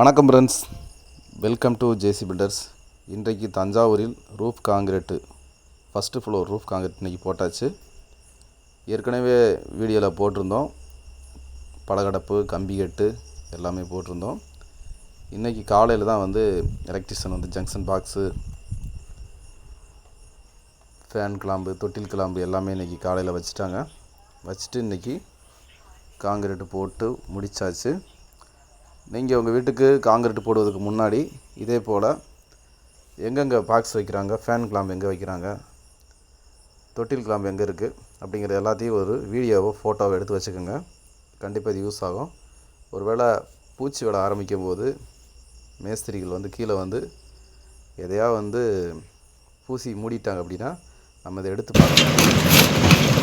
வணக்கம் friends welcome to JC builders இன்றைக்கு தஞ்சாவூரில் roof concrete first floor roof concrete இன்றைக்கி போட்டாச்சு. ஏற்கனவே வீடியோவில் போட்டிருந்தோம். பலகடப்பு கம்பி கட்டு எல்லாமே போட்டிருந்தோம். இன்றைக்கி காலையில் தான் வந்து எலக்ட்ரிஷியன் வந்து ஜங்ஷன் பாக்ஸு ஃபேன் கிளாம்பு தொட்டில் கிளாம்பு எல்லாமே இன்றைக்கி காலையில் வச்சுட்டாங்க. வச்சுட்டு இன்றைக்கி காங்கிரீட்டு போட்டு முடிச்சாச்சு. நீங்கள் உங்கள் வீட்டுக்கு காங்கிரீட் போடுவதற்கு முன்னாடி இதே போல் எங்கெங்கே பாக்ஸ் வைக்கிறாங்க ஃபேன் கிளாம்பு எங்கே வைக்கிறாங்க தொட்டில் கிளாம்பு எங்கே இருக்குது அப்படிங்கிற எல்லாத்தையும் ஒரு வீடியோவோ ஃபோட்டோவோ எடுத்து வச்சுக்கோங்க. கண்டிப்பாக இது யூஸ் ஆகும். ஒருவேளை பூச்சி விட ஆரம்பிக்கும் போது மேஸ்திரிகள் வந்து கீழே வந்து எதையா வந்து பூசி மூடிட்டாங்க அப்படின்னா நம்ம இதை எடுத்து பார்க்கலாம்